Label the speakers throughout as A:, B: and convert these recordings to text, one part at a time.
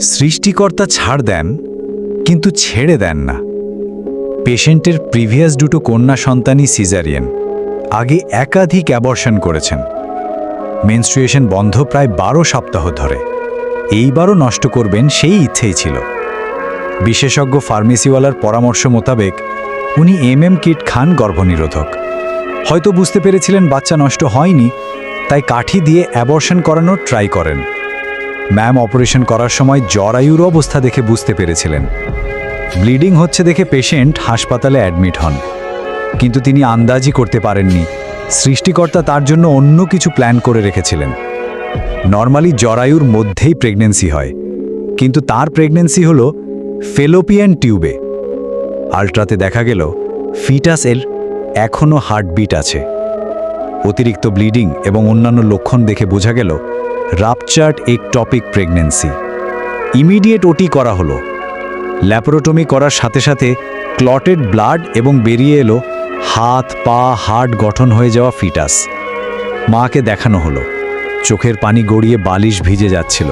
A: সৃষ্টিকর্তা ছাড় দেন, কিন্তু ছেড়ে দেন না। পেশেন্টের প্রিভিয়াস দুটো কন্যা সন্তানই সিজারিয়ান। আগে একাধিক অ্যাবর্শন করেছেন। মেনস্ট্রুয়েশন বন্ধ প্রায় বারো সপ্তাহ ধরে। এইবারও নষ্ট করবেন সেই ইচ্ছেই ছিল। বিশেষজ্ঞ ফার্মেসিওয়ালার পরামর্শ মোতাবেক উনি এম এম কিট খান গর্ভনিরোধক। হয়তো বুঝতে পেরেছিলেন বাচ্চা নষ্ট হয়নি, তাই কাঠি দিয়ে অ্যাবর্শন করানোর ট্রাই করেন। ম্যাম অপারেশন করার সময় জরায়ুর অবস্থা দেখে বুঝতে পেরেছিলেন। ব্লিডিং হচ্ছে দেখে পেশেন্ট হাসপাতালে অ্যাডমিট হন। কিন্তু তিনি আন্দাজই করতে পারেননি। সৃষ্টিকর্তা তার জন্য অন্য কিছু প্ল্যান করে রেখেছিলেন। নর্মালি জরায়ুর মধ্যেই প্রেগনেন্সি হয়। কিন্তু তার প্রেগনেন্সি হলো ফেলোপিয়ান টিউবে। আল্ট্রাতে দেখা গেল, ফিটাসের এখনও হার্টবিট আছে। অতিরিক্ত ব্লিডিং এবং অন্যান্য লক্ষণ দেখে বোঝা গেল রাপচার্ড একটপিক প্রেগনেন্সি। ইমিডিয়েট ওটি করা হলো। ল্যাপারোটমি করার সাথে সাথে ক্লটেড ব্লাড এবং বেরিয়ে এলো হাত, পা হার্ট গঠন হয়ে যাওয়া ফিটাস। মাকে দেখানো হলো। চোখের পানি গড়িয়ে বালিশ ভিজে যাচ্ছিল।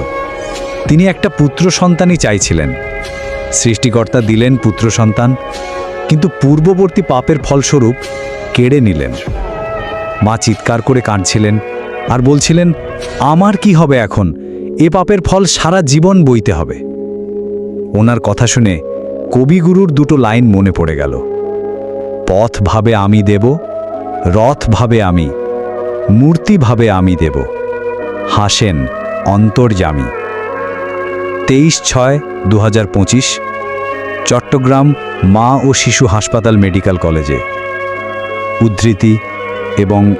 A: তিনি একটা পুত্র সন্তানই চাইছিলেন। সৃষ্টিকর্তা দিলেন পুত্র সন্তান, কিন্তু পূর্ববর্তী পাপের ফলস্বরূপ কেড়ে নিলেন। মা চিৎকার করে কাঁদছিলেন আর বলছিলেন আমার কি হবে এখন? এ পাপের ফল সারা জীবন বইতে হবে। ওনার কথা শুনে কবিগুরুর দুটো লাইন মনে পড়ে গেল। পথ ভাবে আমি দেব, রথ ভাবে আমি, মূর্তি ভাবে আমি দেব। হাসেন অন্তর্জামী তেইশ ছয় দু চট্টগ্রাম মা ও শিশু হাসপাতাল মেডিকেল কলেজে। উদ্ধৃতি এবং